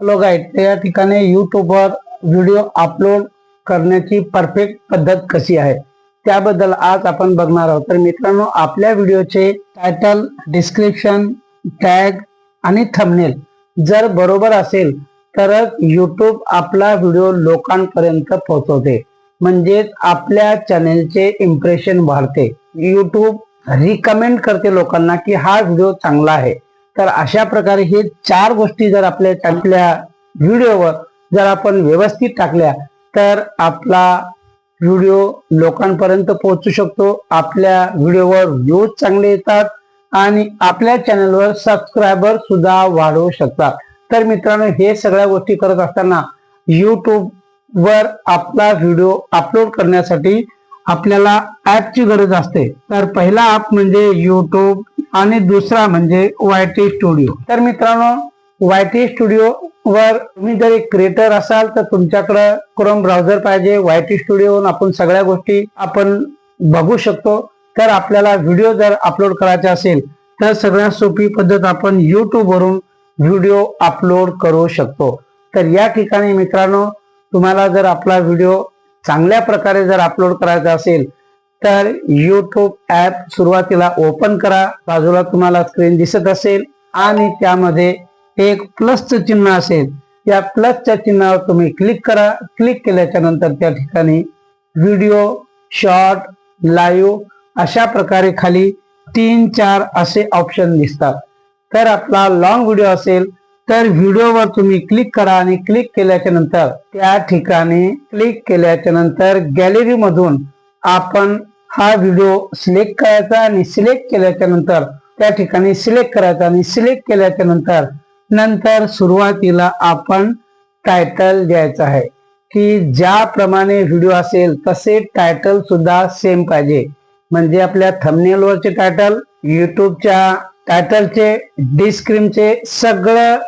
Hello guide त्या या ठिकाणी युट्यूबवर व्हिडिओ अपलोड करण्याची परफेक्ट पद्धत कशी आहे त्याबद्दल आज आपण बघणार आहोत. तर मित्रांनो आपल्या व्हिडिओचे टायटल डिस्क्रिप्शन टॅग आणि थंबनेल जर बरोबर असेल तरच यूट्यूब आपला व्हिडिओ लोकांपर्यंत पोहोचवते. म्हणजेच आपल्या चॅनेलचे इम्प्रेशन वाढते. यूट्यूब रिकमेंड करते लोकांना की हा व्हिडिओ चांगला आहे. तर अशा प्रकारे हे चार गोष्टी जर आपल्या आपल्या व्हिडिओवर जर आपण व्यवस्थित टाकल्या तर आपला व्हिडिओ लोकांपर्यंत पोहोचू शकतो. आपल्या व्हिडिओवर व्ह्यूज चांगले येतात आणि आपल्या चॅनलवर सबस्क्रायबर सुद्धा वाढवू शकतात. तर मित्रांनो हे सगळ्या गोष्टी करत असताना युट्यूब वर आपला व्हिडिओ अपलोड करण्यासाठी आपल्याला ऍपची गरज असते. तर पहिला ऍप म्हणजे युट्यूब आणि दुसरा म्हणजे वाय टी स्टुडिओ तर मित्रांनो वाय टी स्टुडिओ वर तुम्ही जर एक क्रिएटर असाल तर तुमच्याकडं क्रोम ब्राउझर पाहिजे वाय टी स्टुडिओ आपण सगळ्या गोष्टी आपण बघू शकतो. तर आपल्याला व्हिडिओ जर अपलोड करायचा असेल तर सगळ्यात सोपी पद्धत आपण युट्यूब वरून व्हिडिओ अपलोड करू शकतो. तर या ठिकाणी मित्रांनो तुम्हाला जर आपला व्हिडिओ चांगल्या प्रकारे जर अपलोड करायचा असेल तर युट्यूब ऍप सुरुवातीला ओपन करा. बाजूला तुम्हाला स्क्रीन दिसत असेल आणि त्यामध्ये एक प्लसचं चिन्ह असेल. या प्लसच्या चिन्हावर तुम्ही क्लिक करा. क्लिक केल्याच्यानंतर त्या ठिकाणी व्हिडिओ शॉर्ट लाईव्ह अशा प्रकारे खाली तीन चार असे ऑप्शन दिसतात. तर आपला लॉंग व्हिडिओ असेल तर व्हिडिओवर तुम्ही क्लिक करा आणि क्लिक केल्याच्यानंतर त्या ठिकाणी क्लिक केल्याच्यानंतर गॅलरीमधून आपण हा व्हिडिओ सिलेक्ट करायचा आणि सिलेक्ट केल्याच्यानंतर त्या ठिकाणी सिलेक्ट करायचा आणि सिलेक्ट केल्याच्यानंतर नंतर सुरुवातीला आपण टायटल द्यायचं आहे. की ज्याप्रमाणे व्हिडिओ असेल तसे टायटल सुद्धा सेम पाहिजे. म्हणजे आपल्या थंबनेलवरचे टायटल युट्यूबच्या टायटलचे डिस्क्रिमचे सगळं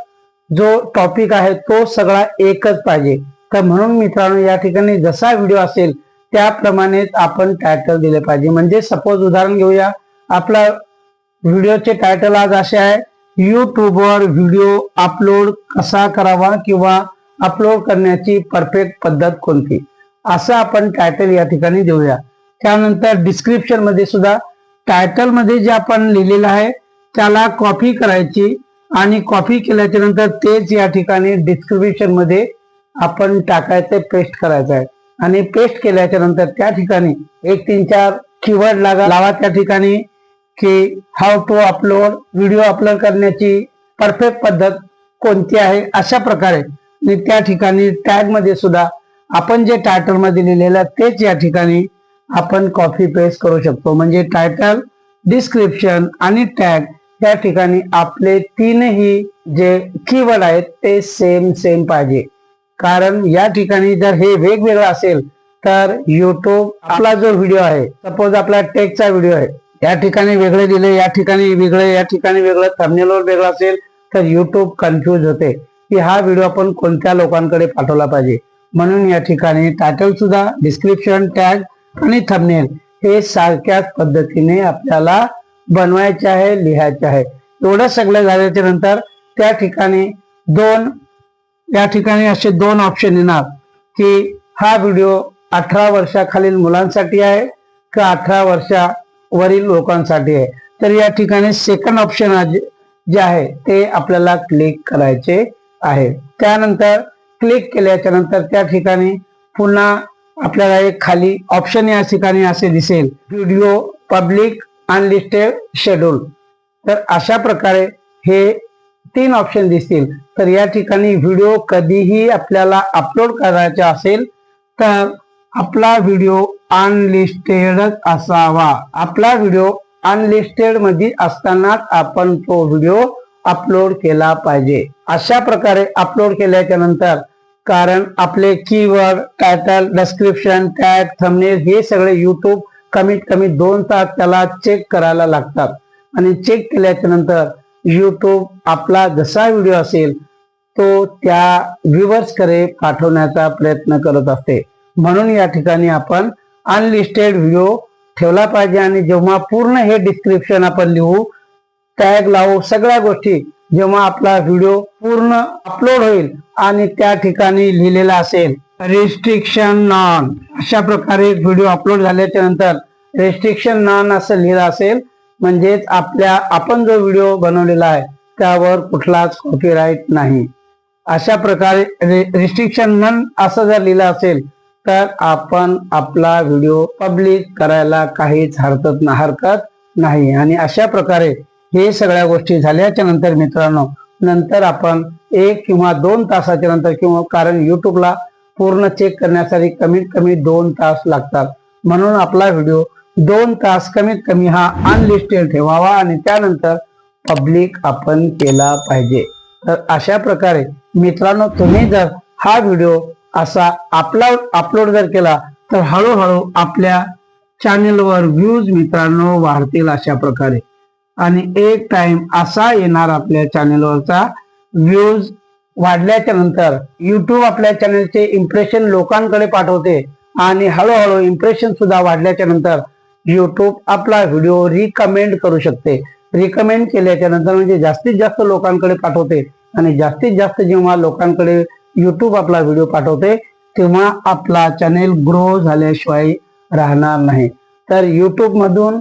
जो टॉपिक आहे तो सगळा एकच पाहिजे. तर म्हणून मित्रांनो या ठिकाणी जसा व्हिडिओ असेल त्याप्रमाणेच आपण टायटल दिले पाहिजे. म्हणजे सपोज उदाहरण घेऊया. आपला व्हिडिओचे टायटल आज असे आहे. युट्यूबवर व्हिडिओ अपलोड कसा करावा किंवा अपलोड करण्याची परफेक्ट पद्धत कोणती? असं आपण टायटल या ठिकाणी देऊया. त्यानंतर डिस्क्रिप्शनमध्ये सुद्धा टायटलमध्ये जे आपण लिहिलेलं आहे त्याला कॉपी करायची आणि कॉपी केल्याच्यानंतर तेच या ठिकाणी डिस्क्रिप्शनमध्ये आपण टाकायचं पेस्ट करायचं आहे. आणि पेस्ट केल्याच्यानंतर त्या ठिकाणी एक तीन चार कीवर्ड लागा लावा त्या ठिकाणी की how to upload video upload करण्याची परफेक्ट पद्धत कोणती आहे अशा प्रकारे. आणि त्या ठिकाणी टॅगमध्ये सुद्धा आपण जे टायटलमध्ये लिहिलेलं आहे तेच या ठिकाणी आपण कॉपी पेस्ट करू शकतो. म्हणजे टायटल डिस्क्रिप्शन आणि टॅग या ठिकाणी आपले तीनही जे कीवर्ड आहेत ते सेम सेम पाहिजे. कारण या ठिकाणी जर हे वेगवेगळं असेल तर युट्यूब आपला जो व्हिडिओ आहे सपोज आपला टेकचा व्हिडिओ आहे या ठिकाणी वेगळे दिले या ठिकाणी वेगळे या ठिकाणी वेगळं थंबनेलवर वेगळं असेल तर युट्यूब कन्फ्युज होते. की हा व्हिडिओ आपण कोणत्या लोकांकडे पाठवला पाहिजे? म्हणून या ठिकाणी टायटल सुद्धा डिस्क्रिप्शन टॅग आणि थंबनेल हे सारख्याच पद्धतीने आपल्याला बनवायचे आहे लिहायचे आहे. एवढं सगळं झाल्याच्यानंतर त्या ठिकाणी दोन या ठिकाणी असे दोन ऑप्शन येणार की हा व्हिडिओ अठरा वर्षाखालील मुलांसाठी आहे का अठरा वर्षावरील लोकांसाठी आहे. तर या ठिकाणी सेकंड ऑप्शन जे आहे ते आपल्याला क्लिक करायचे आहे. त्यानंतर क्लिक केल्याच्यानंतर त्या ठिकाणी पुन्हा आपल्याला एक खाली ऑप्शन या ठिकाणी असे दिसेल व्हिडिओ पब्लिक अनलिस्टेड शेड्यूल तर अशा प्रकारे हे तीन ऑप्शन दिसतील. तर या ठिकाणी व्हिडिओ कधीही आपल्याला अपलोड करायचा असेल तर आपला व्हिडिओ अनलिस्टेडच असावा. आपला व्हिडिओ अनलिस्टेडमध्ये असतानाच आपण तो व्हिडिओ अपलोड केला पाहिजे. अशा प्रकारे अपलोड केल्याच्यानंतर कारण आपले keyword title description tag thumbnail हे सगळे युट्यूब कमीत कमी दोन तास त्याला चेक करायला लागतात. आणि चेक केल्याच्यानंतर यूट्यूब आपला जसा व्हिडिओ असेल तो त्या व्ह्युअर्सकडे पाठवण्याचा प्रयत्न करत असते. म्हणून या ठिकाणी आपण अनलिस्टेड व्हिडिओ ठेवला पाहिजे आणि जेव्हा पूर्ण हे डिस्क्रिप्शन आपण लिहू टॅग लावू सगळ्या गोष्टी जेव्हा आपला व्हिडिओ पूर्ण अपलोड होईल आणि त्या ठिकाणी लिहिलेला असेल रेस्ट्रिक्शन नॉन अशा प्रकारे व्हिडिओ अपलोड झाल्याच्यानंतर रेस्ट्रिक्शन नॉन असं लिहिलं असेल म्हणजेच आपल्या आपण जो व्हिडिओ बनवलेला आहे त्यावर कुठलाच कॉपीराईट नाही. अशा प्रकारे रिस्ट्रिक्शन नन असं जर लिहिलं असेल तर आपण आपला व्हिडिओ पब्लिक करायला काहीच हरकत हरकत नाही. आणि अशा प्रकारे हे सगळ्या गोष्टी झाल्याच्यानंतर मित्रांनो नंतर आपण एक किंवा दोन तासाच्या नंतर किंवा कारण युट्यूबला पूर्ण चेक करण्यासाठी कमीत कमी दोन तास लागतात. म्हणून आपला व्हिडिओ दोन तास कमीत कमी हा अनलिस्टेड ठेवावा आणि त्यानंतर पब्लिक आपण केला पाहिजे. तर अशा प्रकारे मित्रांनो तुम्ही जर हा व्हिडिओ असा अपलोड अपलोड जर केला तर हळूहळू आपल्या चॅनेलवर व्ह्यूज मित्रांनो वाढतील अशा प्रकारे. आणि एक टाइम असा येणार आपल्या चॅनेलवरचा व्ह्यूज वाढल्याच्या नंतर युट्यूब आपल्या चॅनेलचे इम्प्रेशन लोकांकडे पाठवते आणि हळूहळू इम्प्रेशन सुद्धा वाढल्याच्या नंतर युट्यूब आपला व्हिडिओ रिकमेंड करू शकते. रिकमेंड केल्याच्यानंतर म्हणजे जास्तीत जास्त लोकांकडे पाठवते आणि जास्तीत जास्त जेव्हा लोकांकडे युट्यूब आपला व्हिडिओ पाठवते तेव्हा आपला चॅनेल ग्रो झाल्याशिवाय राहणार नाही. तर युट्यूब मधून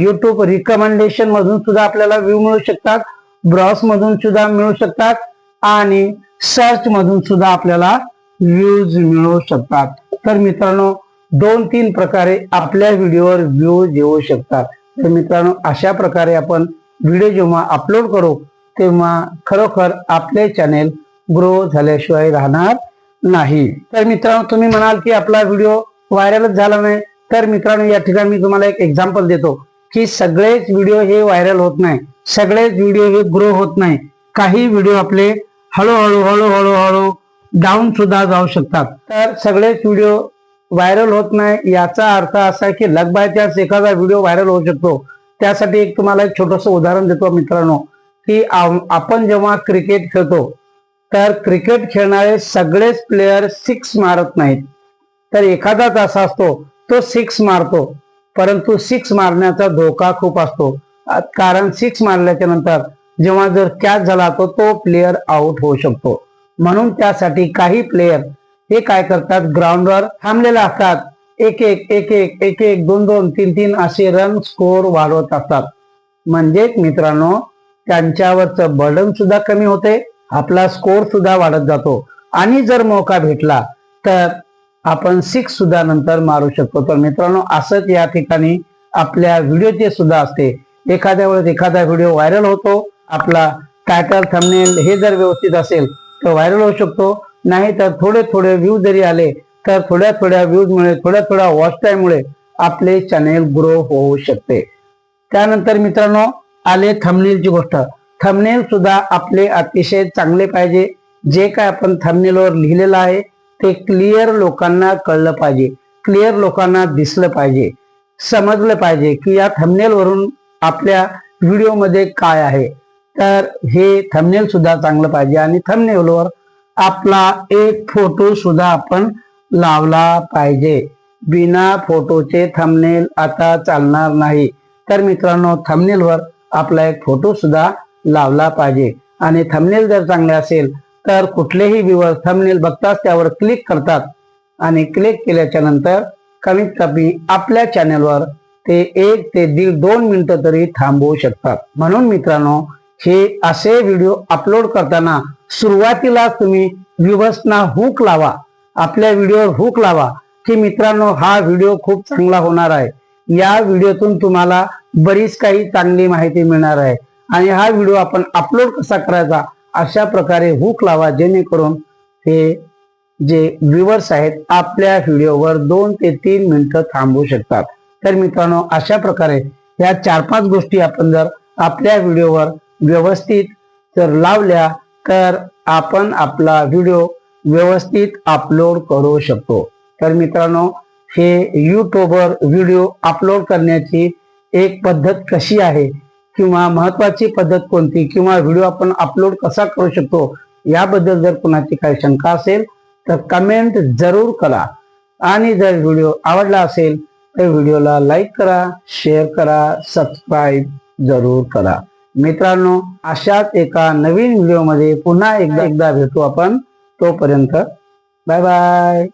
युट्यूब रिकमेंडेशन मधून सुद्धा आपल्याला व्ह्यू मिळू शकतात ब्रॉस मधून सुद्धा मिळू शकतात आणि सर्च मधून सुद्धा आपल्याला व्ह्यूज मिळू शकतात. तर मित्रांनो दोन तीन प्रकारे आपल्या व्हिडिओवर व्ह्यूज येऊ शकतात. तर मित्रांनो अशा प्रकारे आपण व्हिडिओ जेव्हा अपलोड करू तेव्हा खरोखर आपले चॅनेल ग्रो झाल्याशिवाय राहणार नाही. तर मित्रांनो तुम्ही म्हणाल की आपला व्हिडिओ व्हायरलच झाला नाही. तर मित्रांनो या ठिकाणी मी तुम्हाला एक एक्झाम्पल देतो की सगळेच व्हिडिओ हे व्हायरल होत नाही. सगळेच व्हिडिओ हे ग्रो होत नाही. काही व्हिडिओ आपले हळूहळू हळूहळू हळू डाऊन सुद्धा जाऊ शकतात. तर सगळेच व्हिडिओ व्हायरल होत नाही. याचा अर्थ असा आहे की लग बाय चान्स एखादा व्हिडिओ व्हायरल होऊ शकतो. त्यासाठी एक तुम्हाला एक छोटस उदाहरण देतो मित्रांनो की आपण जेव्हा क्रिकेट खेळतो तर क्रिकेट खेळणारे सगळेच प्लेयर सिक्स मारत नाहीत. तर एखादाच असा असतो तो सिक्स मारतो. परंतु सिक्स मारण्याचा धोका खूप असतो. कारण सिक्स मारल्याच्या नंतर जेव्हा जर कॅच झाला तर तो प्लेयर आउट होऊ शकतो. म्हणून त्यासाठी काही प्लेयर हे काय करतात? ग्राउंडवर थांबलेले असतात. एक एक एक एक एक एक दोन दोन तीन तीन असे रन स्कोर वाढवत असतात. म्हणजेच मित्रांनो त्यांच्यावरचं बर्डन सुद्धा कमी होते आपला स्कोर सुद्धा वाढत जातो. आणि जर मौका भेटला तर आपण सिक्स सुद्धा नंतर मारू शकतो. तर मित्रांनो असंच या ठिकाणी आपल्या व्हिडिओचे सुद्धा असते. एखाद्या वेळेस एखादा व्हिडिओ व्हायरल होतो आपला टायटल थंबनेल हे जर व्यवस्थित असेल तर व्हायरल होऊ शकतो. नाही तर थोडे थोडे व्ह्यू जरी आले तर थोड्या थोड्या व्ह्यूजमुळे थोड्या थोड्या वॉच टाईममुळे आपले चॅनेल ग्रो होऊ शकते. त्यानंतर मित्रांनो आले थमनेलची गोष्ट. थमनेल सुद्धा आपले अतिशय चांगले पाहिजे. जे काय आपण थमनेलवर लिहिलेलं आहे ते क्लिअर लोकांना कळलं पाहिजे. क्लिअर लोकांना दिसलं पाहिजे. समजलं पाहिजे की या थमनेलवरून आपल्या व्हिडिओमध्ये काय आहे. तर हे थमनेल सुद्धा चांगलं पाहिजे आणि थमनेलवर आपला एक फोटो सुद्धा आपण लावला पाहिजे. बिना फोटोचे थंबनेल आता चालणार नाही. तर मित्रांनो थंबनेलवर आपला एक फोटो सुद्धा लावला पाहिजे. आणि थंबनेल जर चांगले असेल तर कुठलेही विवर थंबनेल बघताच त्यावर क्लिक करतात. आणि क्लिक केल्याच्यानंतर कमीत कमी आपल्या चॅनेलवर ते एक ते दीड दोन मिनिटं तरी थांबवू शकतात. म्हणून मित्रांनो हे असे व्हिडिओ अपलोड करताना सुरुवातीला तुम्ही व्ह्युअर्सना हुक लावा. आपल्या व्हिडिओवर हुक लावा की मित्रांनो हा व्हिडिओ खूप चांगला होणार आहे. या व्हिडिओतून तुम्हाला बरीच काही चांगली माहिती मिळणार आहे. आणि हा व्हिडिओ आपण अपलोड कसा करायचा अशा प्रकारे हुक लावा जेणेकरून हे जे व्हिवर्स आहेत आपल्या व्हिडिओवर दोन ते तीन मिनिटं थांबू शकतात. तर मित्रांनो अशा प्रकारे या चार पाच गोष्टी आपण जर आपल्या व्हिडिओवर व्यवस्थित जर लावल्या तर आपण आपला व्हिडिओ व्यवस्थित अपलोड करू शकतो. तर मित्रांनो हे यूट्यूबवर व्हिडिओ अपलोड करण्याची एक पद्धत कशी आहे किंवा महत्वाची पद्धत कोणती किंवा व्हिडिओ आपण अपलोड कसा करू शकतो याबद्दल जर कोणाची काही शंका असेल तर कमेंट जरूर करा. आणि जर व्हिडिओ आवडला असेल तर व्हिडिओला लाईक करा शेअर करा सबस्क्राईब जरूर करा. मित्रांनो अशाच एका नवीन व्हिडिओमध्ये पुन्हा एकदा एकदा भेटू आपण तोपर्यंत. Bye bye